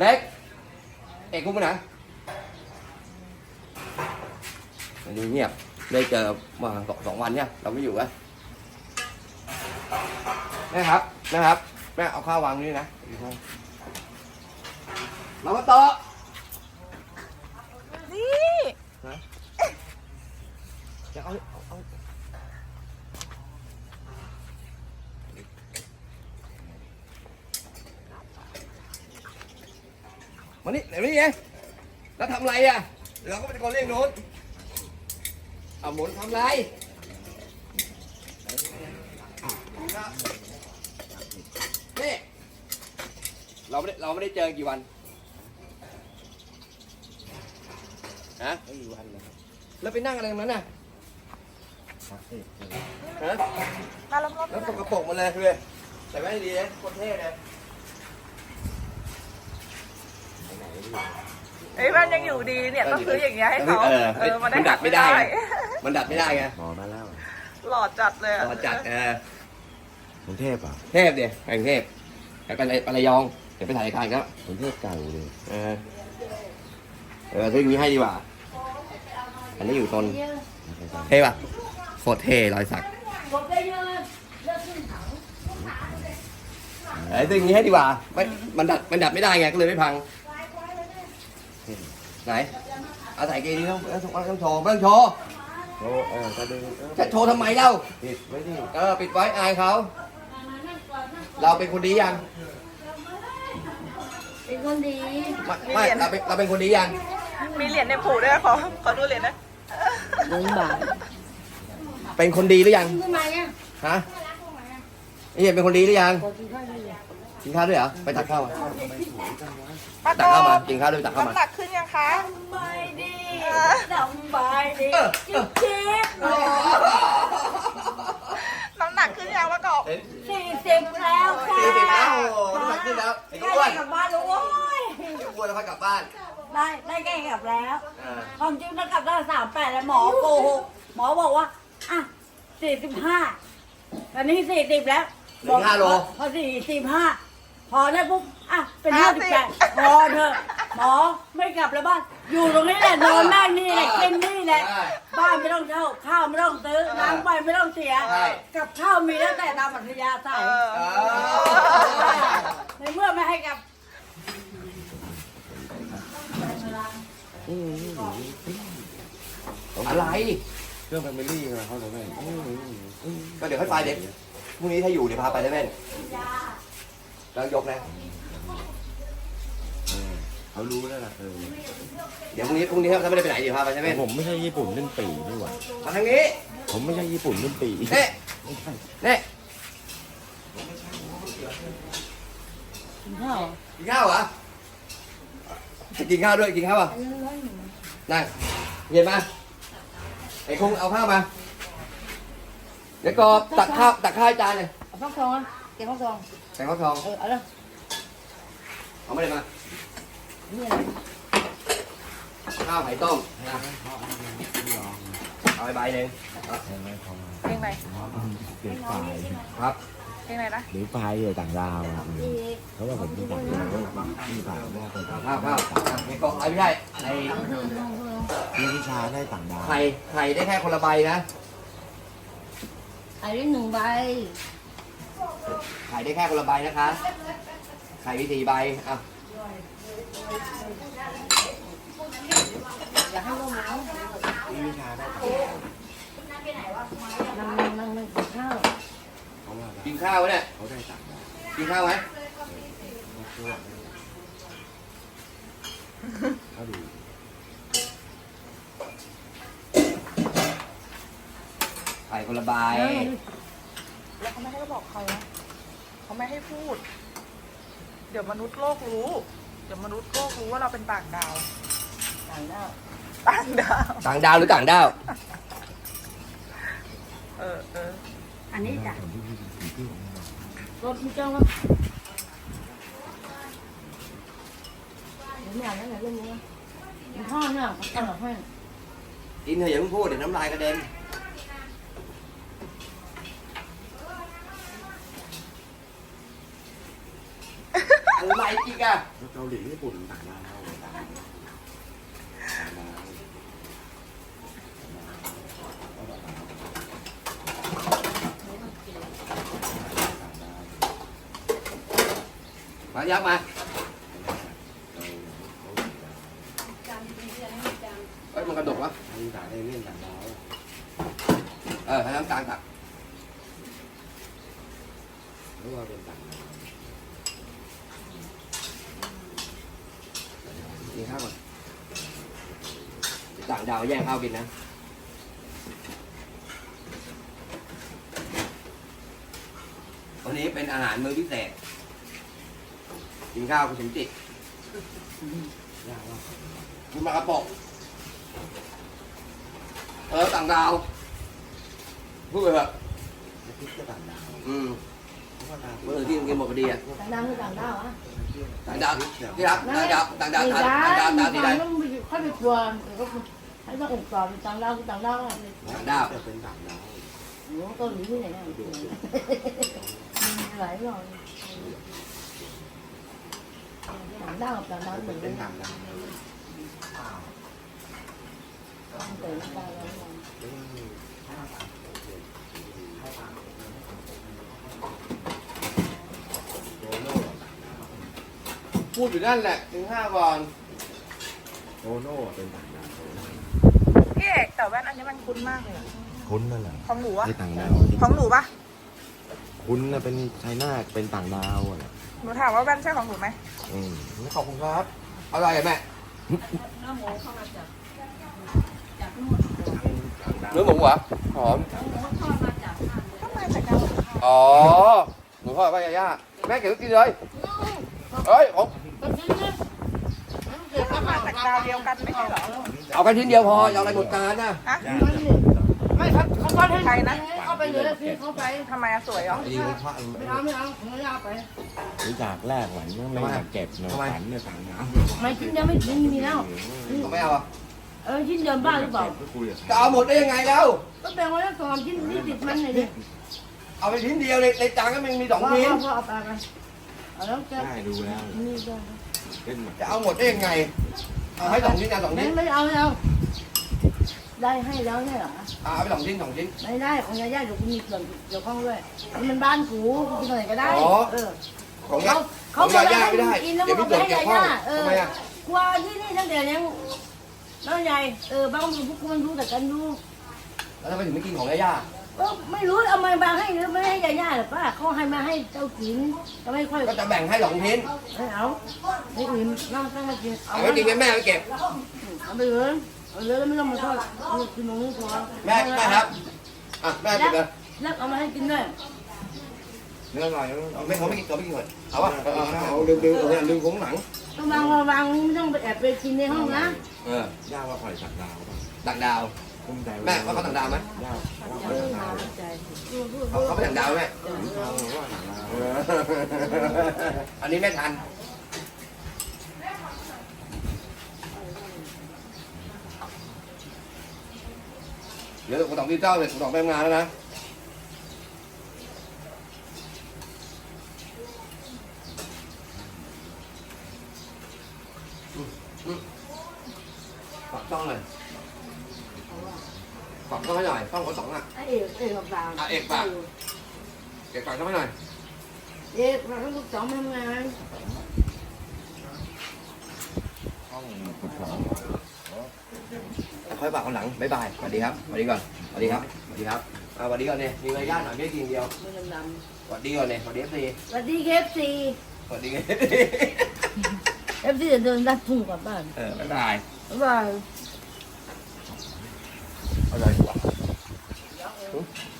เล็ก เอกกูไปไหนวันนี้เงียบได้เจอมาสองสองวันเนี่ย เราไม่อยู่อะแม่ครับแม่ครับแม่เอาข้าววางนี่นะ เรามาต่อ นี่ จะเอาเอาเอา มานี่เดี๋ยวนี้ไงแล้วทำไรอะเราก็เป็นคนเรียกโน้นเอาหมุนทำไรนี่เราไม่ได้เราไม่ได้เจอกี่วันฮะไม่มีวันเลยครับแล้วไปนั่งอะไรตรงนั้นน่ะพักเสร็จเลยฮะมาล้มแล้วตกกระปรกมาเลยเลยใส่แว่นให้ดีเลยโคตรเท่เลย ไปไหนไม่รู้ๆเอ้ยมันยังอยู่ดีเนี่ยต้องซื้ออย่างเงี้ยให้เขาเออเออมันได้มันดัดไม่ได้ มันดัดไม่ได้ไงหมอมาแล้วหล่อจัดเลยอะรอจัดเออกรุงเทพอะเทพเดียแห่งเทพไปไประไประยองเดี๋ยวไปถ่ายรายการก็กรุงเทพเก่าเลยเออเออซื้ออย่างนี้ให้ดีกว่า อันนี้อยู่ตนไม่เคยจำเท่ป่ะโคตรเท่รอยสักเอ้ยซื้ออย่างนี้ให้ดีกว่าไม่มันดัดมันดัดไม่ได้ไงก็เลยไม่พัง ไหนเอาใส่เกงนี้ต้องต้องต้องโชว์ไม่ต้องโชว์โอ้เออก็ดึงเออจะโชว์ทำไมเล่าปิดไว้ดิเออปิดไว้อายเขาเราเป็นคนดียังเป็นคนดีไม่ไม่เราเป็นเราเป็นคนดียังมีเหรียญในผูด้วยขอขอดูเหรียญนะหนึ่งบาทเป็นคนดีหรือยังทำไมอะฮะไอ้เหี้ยเป็นคนดีหรือยังขอ กินข้าวด้วยกินข้าวด้วยเหรอ ไปตักข้าวมาป้าตัโตกข้าวมากินข้าวด้วยตักข้าวมา น้ำหนักขึ้นยังคะสบายดีสบายดีจิ๊บจิ๊บน้ำหนักขึ้นยังป้ากอบเห็นสี่สิบแล้วค่ะสี่สิบแล้วโอ้โหน้ำหนักขึ้นแล้วไอ้ใกล้อ้วนกลับบ้านแล้วโว้ยไอ้อ้วนแล้วค่อยกลับบ้านได้ได้ใกล้กลับแล้วอ่าความจริงต้องกลับได้สามแปดแล้วหมอโกหกหมอบอกว่า อะสี่สิบห้าตอนนี้สี่สิบแล้วเหลือห้าโล พอสี่สิบห้า พอได้ปุ๊บอะเป็นห้าสิบแปดพอเถอะหมอไม่กลับแล้วบ้าน อยู่ตรงนี้แหละนอนนั่งนี่แหละกินนี่แหละได้บ้านไม่ต้องเช่าข้าวไม่ต้องซื้อน้ำไฟไม่ต้องเสียใช่กับข้าวมีแล้วแต่ตามอัธยาศัยเอออ่าในเมื่อไม่ให้กับอะไรเครื่องแฟมิลี่มาเขาเลยแม่ก็เดี๋ยวค่อยไปเด็กพรุ่งนี้ถ้าอยู่เดี๋ยวพาไปได้ไหม แล้วยกนะเออเขารู้แล้วล่ะเออเดี๋ยวพรุ่งนี้พรุ่งนี้ถ้าไม่ได้ไปไหนเดี๋ยวพาไปใช่ไหมแต่ผมไม่ใช่ญี่ปุ่นเล่นปีนี่หว่ามาทางนี้ ผมไม่ใช่ญี่ปุ่นเล่นปีเน่ไม่ใช่เน่กินข้าวกินข้าวเหรอกินข้าวด้วยกินข้าวป่ะอันนั้นร้อยหนึ่งนั่งเย็นมาไอ้คงเอาข้าวมาเดี๋ยวกอบตักข้าวตักข้าวให้จานเลยเอาฟักทอง อะเก็บฟักทองใส่ข้าวทอง เออ เอาเลยเอาไม่ได้มา นี่อะไรข้าวไข่ต้มนะเอาไปใบหนึ่งใช่ไหมพอเพลงไหนเด็กฝ่ายครับ เพลงไหนนะหรือฝ่ายอยู่ต่างดาวอะอืมเพราะว่าผมเป็นต่างดาวที่ผ่านแม่เคยเอาทำข้าวข้าวอะไอ้กอบไอ้ไม่ใช่ไอ้ที่วิชาได้ต่างดาวไข่ไข่ได้แค่คนละใบนะ ไอ้นี่หนึ่งใบ ไข่ได้แค่คนละใบนะคะไข่มีสี่ใบอะอยากให้ร่มแล้วที่วิชาได้ต่งดาวนั่งนั่งนั่งกินข้าวเพราว่ากินข้าวไว้เนี่ยเขาได้ต่งดาวกินข้าวไหมเขาดูไข่คนละใบแล้วเขาไม่ให้เราบอกเขานะ เขาไม่ให้พูด เดี๋ยวมนุษย์โลกรู้ เดี๋ยวมนุษย์โลกรู้ว่าเราเป็นต่างดาว ต่างด้าว ต่างดาว ต่างดาวหรือต่างดาว เออเอออันนี้จ้ะผมที่ที่ที่ที่ผมบอกรถมีเจ้ามั้ยไม่อยากนั่นแหละเรื่องนี้กินข้าวเนี่ยเขาตั้งให้กินเถอะอย่าเพิ่งพูดเดี๋ยวน้ำลายกระเด็น อะไรอีกอะเกาหลีญี่ปุ่นต่างดาวต่างดาวมายับมาเอ้ยมันกระดกวะอันนี้ต่างเอเลี่ยนต่างดาวเออให้น้ำตาลตักหรือว่าเป็นต่างดาว กิน ข้าวก่อนต่างดาวแย่งข้าวกินนะวันนี้เป็นอาหารมื้อพิเศษกินข้าวกับชิมจิยากว่ากินมากระปกเออต่างดาวพูดไปเถอะอาทิตย์ก็ต่างดาวอืมเพราะว่าดาวเมื่อที่กินหมดพอดีอะต่างดาวคือต่างดาวอะต่างดาวที่รักต่างดาวต่างดาวไม่ ต่างได้ดาวต่างดาวต่าที่งใดดาวต้องไปเข้าไปทัวร์ก็ให้ต้องอบต่อเป็นต่างดาว พูดอยู่นั่นแหละกินข้าวก่อนโตโน่เป็นต่างดาวพี่เอกแต่แว่นอันนี้มันคุ้นมากเลยอะคุณนั่นแหละของหนูอะไม่ต่างดาวของหนูปะคุณน่ะเป็นไชน่าเป็นต่างดาวอะหนูถามว่าแว่นใช่ของหนูไหมอืมขอบคุณครับอะไรอะแม่ต่างดาวเนื้อหมูเหรอหอมก็มาจากดาวอังคารอ๋อหมูทอดป้ายาย่าแม่เก็บไว้กินเลยเฮ้ยผ มก็มาจากดาวเดียวกันไม่ใช่เหรอเอากันชิ้นเดียวพออย่าเอาอะไรหมดจานนะฮะไม่ครับเขาก็ให้ใครนะเขาไปเลยซื้อเขาไปทำไมอะสวยเหรอไอ้นี่มันพระไม่เอาไม่เอาผมไม่เอาไปรู้จักแรกหวันยังไม่อยากเก็บเนอะฝันเนี่ยต่างดาวไม่ชิ้นเดียวไม่ชิ้นมีแล้วเขาไม่เอาอะเออชิ้นเดิมบ้าหรือเปล่าก็คุยกับจะเอาหมดได้ยังไงแล้วก็แบ่งไว้แล้วสองชิ้นนี่ติดมันเลยเนี่ยเอาไปชิ้นเดียวในในจานก็มันมีสองชิ้นพ่อเอาไปไปเอาแล้วจะได้ดูแล้ว นี่ก็เล่นเหมือนจะเอาหมดได้ยังไง เอาให้สองชิ้นนะสองไม่ชิ้นไม่เอาไม่เอาได้ให้แล้วเนี่ยเหรอ เอาไปสองชิ้นสองชิ้น ไม่ได้ของยาย่าเดี๋ยวกูมีส่วนเกี่ยวข้องด้วยนี่มันบ้านกูกูกินอะไรก็ได้ อ๋อ เออ ของเขายาเขาของยาย่าไม่ได้กินแล้วเดี๋ยวมัพี่นส่วนให้เกี่ยยาวข้องย่าเออทำไมอะกว่าที่นี่ตั้งแต่ยังน้องใหญ่เออบ้านพวกกูมันรู้แต่กันดูแล้วทำไมถึงไม่กินของยาย่า ก็ไม่รู้เอามาบางให้หรือไม่ให้ยาย่าหรอป้าเขาให้มาให้เจ้ากินก็ไม่ค่อยก็จะแบ่งให้สองชิ้นไม่เอาไม่อื่นน้องต้องมากินเอาไปกินให้แม่ไปเก็บ เอาไปเลยเอาเลยแล้วไม่ต้องมาทอดกินตรงนี้พอแม่แม่ครับอะแม่เก็บเลยแล้วเอามาให้กินด้วยเนื้ออร่อยแล้วเอาไม่เขาไม่กินเขาไม่กินก่อนเอาวะเอาเอาเอาดึงดึงเอาเนี่ยดึงของหลังต้องวางวางไม่ต้องไปแอบไปกินในห้องนะเออย่าว่าปล่อยต่างดาวป่ะต่างดาว ภูมิใจแม่ว่าเขาต่างดาวไหมย่าว่าต่างดาวเขาเขาไม่ต่างดาวไหมว่าต่างดาวเอออันนี้ไม่ทันเดี๋ยวผมต้องที่เจ้าเลยผมต้องไปทำงานแล้วนะ ฝากช่องหน่อย ฝากช่องให้หน่อยช่องคนสองอะไอ้เอกเอกกับสาวอะเอกฝากเก็บฝากช่องให้หน่อยเอกเราลูกสองทำงานห้องฝึกสอนค่อยฝากคนหลังบ๊ายบายสวัสดีครับสวัสดีก่อนสวัสดีครับสวัสดีครับอ่าสวัสดีก่อนเนี่ยมีมารยาทหน่อยไม่ได้กินเดียวมือดำสวัสดีก่อนเนี่ยสวัสดีเอฟซีๆสวัสดีเคฟซีสวัสดีเอฟซีจะเดินลัดทุ่งกลับบ้านเออบ๊ายบาย บ๊ายบายอร่อย กว่า